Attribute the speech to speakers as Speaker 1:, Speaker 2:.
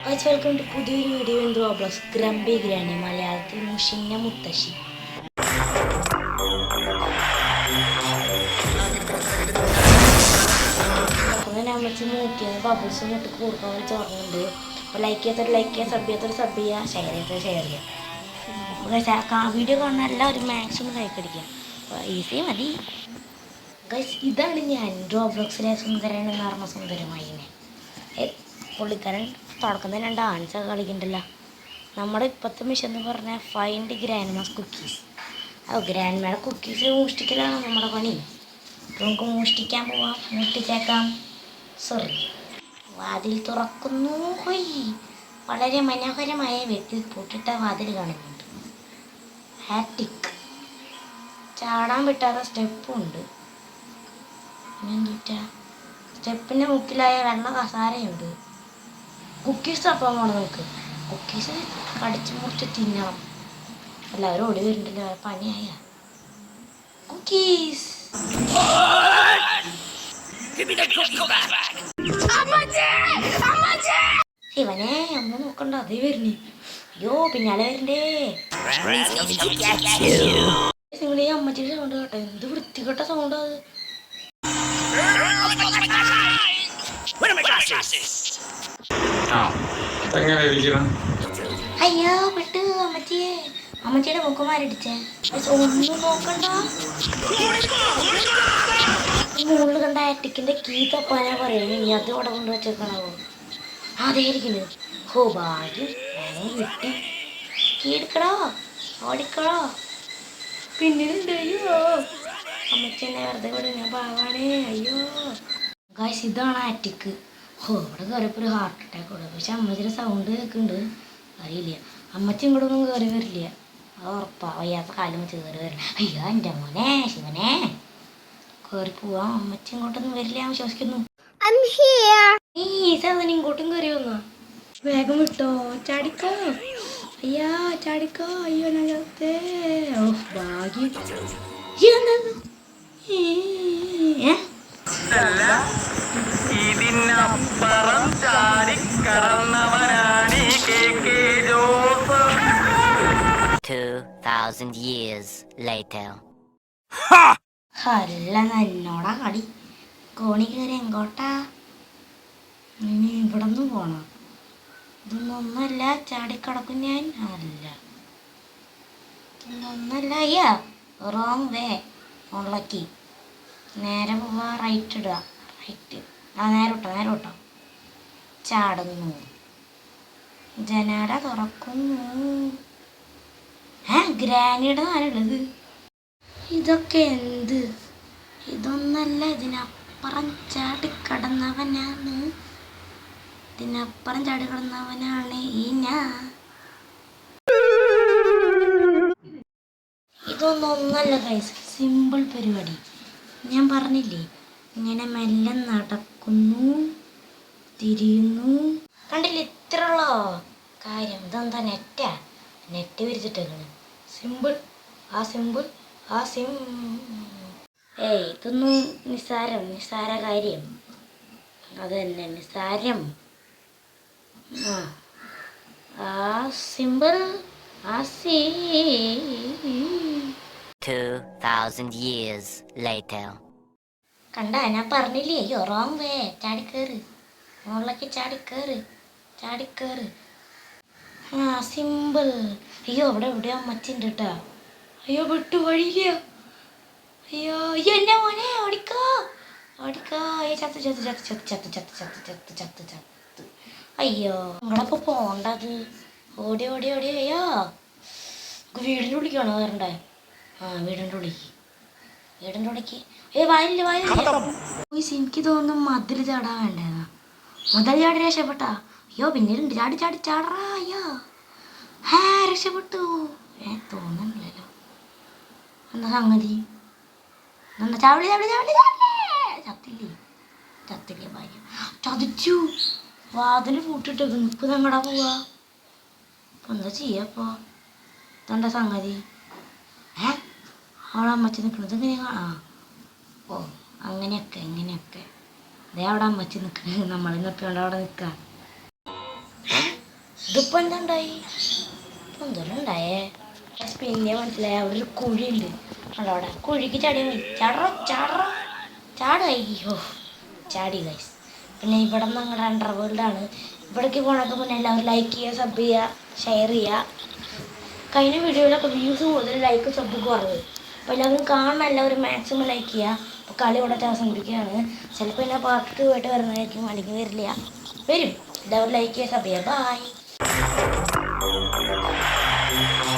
Speaker 1: Welcome to പുതിയൊരു video in Roblox grumpy granny മലയാളത്തിൽ മുഷിഞ്ഞ മുത്തശ്ശി. അമ്മച്ചി വെച്ച് നോക്കിയത് ബബിൾസ് ഇട്ട് കൊടുക്കാൻ വേണ്ടി തുടങ്ങുന്നുണ്ട് അപ്പോൾ ലൈക്ക് ചെയ്യാത്തൊരു ലൈക്ക് ചെയ്യുക സബ് ചെയ്യാത്തൊരു സബ് ചെയ്യുക ഷെയർ ചെയ്യാത്തൊരു ഷെയർ ചെയ്യുക അപ്പോൾ വീഡിയോ കാണുന്ന എല്ലാവരും മാക്സിമം ലൈക്ക് അടിക്കുക. അപ്പോൾ ഈസി മതി. ഗൈസ് ഇതാണ് ഞാൻ റോബ്ലോക്സിലെ സുന്ദരൻ എന്ന് പറഞ്ഞ സുന്ദരമായി പുള്ളിക്കാരൻ തുടക്കം തന്നെ ഡാൻസ് ഒക്കെ കളിക്കണ്ടല്ലോ. നമ്മുടെ ഇപ്പോഴത്തെ മിഷൻ എന്ന് പറഞ്ഞാൽ find grandma's cookies oh grand cookies മോഷ്ടിക്കലാണ് നമ്മുടെ പണി. അപ്പോൾ നമുക്ക് മോഷ്ടിക്കാൻ പോവാം മോഷ്ടിച്ചേക്കാം. സോറി വാതിൽ തുറക്കുന്നു. വളരെ മനോഹരമായ വ്യക്തി പൊട്ടിട്ട വാതിൽ കാണുന്നുണ്ട്. ഹാറ്റിക് ചാടാൻ പറ്റാത്ത സ്റ്റെപ്പും ഉണ്ട്. പിന്നെന്താ സ്റ്റെപ്പിന്റെ മുക്കിലായ വെള്ള കസാരയുണ്ട്. കുക്കീസ് തപ്പാൻ വേണം നമുക്ക് കുക്കീസ് കടിച്ചു മുറിച്ച് തിന്നണം. എല്ലാവരും ഓടി വരുന്നുണ്ടല്ലോ പനിയായ. കുക്കീസ് ശിവനെ അമ്മ നോക്കണ്ട അതേ വരുന്നേ. അയ്യോ പിന്നാലെ വരണ്ടേ. നിങ്ങളീ അമ്മച്ചിയുടെ സൗണ്ട് കേട്ടോ എന്ത് വൃത്തികെട്ട സൗണ്ട് അത്.
Speaker 2: എങ്ങനെ ഇരിക്കണം
Speaker 1: അയ്യോ പെട്ട് അമ്മച്ചിയെ അമ്മച്ചിയുടെ മുഖമാരടിച്ചേ ഒന്നും നോക്കണ്ട. മുകളിൽ കണ്ട ആറ്റിക്കിന്റെ കീത്ത തപ്പാനാ പറയുന്നു. ഇനി അത് ഇവിടെ കൊണ്ട് വെച്ചേക്കണോ അതേ ഇരിക്കുന്നത് ഹോ ഭാഗ്യം. വേഗം കിട്ടി കീ എടുക്കടോ ഓടിക്കടോ പിന്നിലുണ്ട് അയ്യോ. അമ്മച്ചി എന്നെ വെറുതെ വിടും. ഞാൻ പാവാണേ. അയ്യോ. ഗായ്സ് ഇതാണ് ആറ്റിക്ക് ഹോ ഇവിടെ കയറിയപ്പോൾ ഒരു ഹാർട്ട് അറ്റാക്ക് ഉണ്ട് പക്ഷെ അമ്മച്ചിയുടെ സൗണ്ട് കേൾക്കുന്നുണ്ട് അറിയില്ല. അമ്മച്ചി ഇങ്ങോട്ടൊന്നും കയറി വരില്ല. അത് ഉറപ്പാ. വയ്യാത്ത കാലം വെച്ച് കയറി വരില്ല. അയ്യോ എന്റെ മോനെ ശിവനെ. കയറി പോവാം. അമ്മച്ചി ഇങ്ങോട്ടൊന്നും വരില്ല ഞാൻ വിശ്വസിക്കുന്നു. ഈ സാധനം ഇങ്ങോട്ടും കയറി വന്നോ? വേഗം വിട്ടോ. ചാടിക്കോ. അയ്യാ ചാടിക്കോ. അയ്യോ ഓ ഭാഗ്യം. എന്താ
Speaker 3: ഈ K K Jose
Speaker 4: 2,000 years later.
Speaker 1: അല്ല കളി കോണി കയറി എങ്കോട്ടാ ഇനി ഇവിടെ നിന്ന് പോണം? ഇതൊന്നും ഒന്നല്ല ചാടിക്കടക്കും ഞാൻ. അല്ല. ഇതൊന്നല്ല അയ്യാ. റോങ് വേ ഉള്ളക്കി നേരെ പോവാ റൈറ്റ് ഇടുക. റൈറ്റ് ആ നേരെ വിട്ടോ നേരെ വിട്ടോ. ചാടുന്നു. ജനാട തുറക്കുന്നു. ഏ ഗ്രാനിയുടെ ആരുള്ളത് ഇതൊക്കെ എന്ത്? ഇതൊന്നല്ല ഇതിനപ്പുറം ചാടിക്കടന്നവനാണ്. ഇതിനപ്പുറം ചാടിക്കടന്നവനാണ് ഈ ഞാൻ. ഇതൊന്നും ഒന്നല്ല ഗൈസ് സിമ്പിൾ പരിപാടി. ഞാൻ പറഞ്ഞില്ലേ ഇങ്ങനെ മെല്ലെ നടക്കുന്നു. തിരിയുന്നു കണ്ടില്ല ഇത്ര ഉള്ളോ കാര്യം? ഇതെന്താ നെറ്റാ? നെറ്റ് വിരിച്ചിട്ടേക്കാണ്. സിമ്പിൾ. ആ സിമ്പിൾ ആ സിം. ഏയ് ഇതൊന്നും നിസ്സാരം നിസ്സാര കാര്യം. അത് തന്നെ നിസ്സാരം ആ ആ സിമ്പിൾ ആ സി.
Speaker 4: 2,000 years later.
Speaker 1: കണ്ട ഞാൻ പറഞ്ഞില്ലേ റോങ് വേ ചാടിക്കേറ്. മുകളിലേക്ക് ചാടിക്കേറ് ചാടിക്കേറ് ആ സിമ്പിൾ അയ്യോ അവിടെ എവിടെയോ അമ്മച്ചിന്റെ കേട്ടോ അയ്യോ വിട്ടു വഴിയില്ല അയ്യോ അയ്യോ എന്നെ മോനെ ഓടിക്കോ ഓടിക്കോ അയ്യോ ചത്ത് ചത്ത് ചത്ത് ചത്ത് ചത്ത് ചത്ത് ചത്ത് ചത്ത് ചത്ത് ചത്ത് അയ്യോ നിങ്ങളപ്പോ പോണ്ടത് ഓടി ഓടി ഓടി അയ്യോ നമുക്ക് വീടിന്റെ ഉള്ളിക്കാണോ വരണ്ടേ ആ വീടിന്റെ ഉള്ളിക്ക് വീടിന്റെ ഉള്ളിക്ക് ഏ വയലില്ല വയലില്ല എനിക്ക് തോന്നുന്നു മതിൽ ചാടാൻ വേണ്ടേന്നാ മുതൽ ചാടി രക്ഷപ്പെട്ടാ? അയ്യോ പിന്നീടുണ്ട്. ചാടി ചാടി ചാടറാ അയ്യോ. ഹാ രക്ഷപ്പെട്ടു. ഏ തോന്നുന്നില്ലല്ലോ. എന്താ സംഗതി? എന്നാ ചാവളി ചാവളി ചാവളി ചാവളി ചത്തില്ലേ? ചത്തില്ലേ ഭാഗ്യം ചതിച്ചു. വാതിൽ പൂട്ടിട്ട് ഇപ്പൊ ഞങ്ങടാ പോവാ? അപ്പൊ എന്താ ചെയ്യപ്പോ ഇതെന്താ സംഗതി? ഏ അവളെ അമ്മച്ചി നിൽക്കുന്നത് എങ്ങനെയാ ആ ഓ അങ്ങനെയൊക്കെ ഇങ്ങനെയൊക്കെ. ദേ അവിടെ അമ്മച്ചി നിൽക്കുന്നത് നമ്മൾ അവിടെ നിൽക്കാം ഇതിപ്പോ എന്തുണ്ടായി? എന്തോണ്ടായേ പിന്നെ മനസ്സിലായി അവിടെ ഒരു കുഴിയുണ്ട്. ഉണ്ട് അവിടെ? കുഴിക്ക് ചാടി ചാടറ? ചാടറ? ചാട്. ചാടി ഗൈസ് പിന്നെ ഇവിടെ നിന്ന് ഞങ്ങളുടെ അണ്ടർ വേൾഡാണ് ഇവിടേക്ക് പോണൊക്കെ മുന്നേ എല്ലാവരും ലൈക്ക് ചെയ്യുക സബ് ചെയ്യുക ഷെയർ ചെയ്യുക. കഴിഞ്ഞ വീഡിയോയിലൊക്കെ വ്യൂസ് കൂടുതൽ ലൈക്ക് സബ് കുറവ്. അപ്പോൾ എല്ലാവരും കാണണം എല്ലാവരും മാക്സിമം ലൈക്ക് ചെയ്യുക അപ്പോൾ കളി ഇവിടെ അവസാനിപ്പിക്കുകയാണ് ചിലപ്പോൾ എന്നെ പാർട്ട് ടു ആയിട്ട് വരുന്നതായിരിക്കും അല്ലെങ്കിൽ വരില്ല. വരും. എല്ലാവരും ലൈക്ക് ചെയ്യുക സബ് ചെയ്യുക ബായ്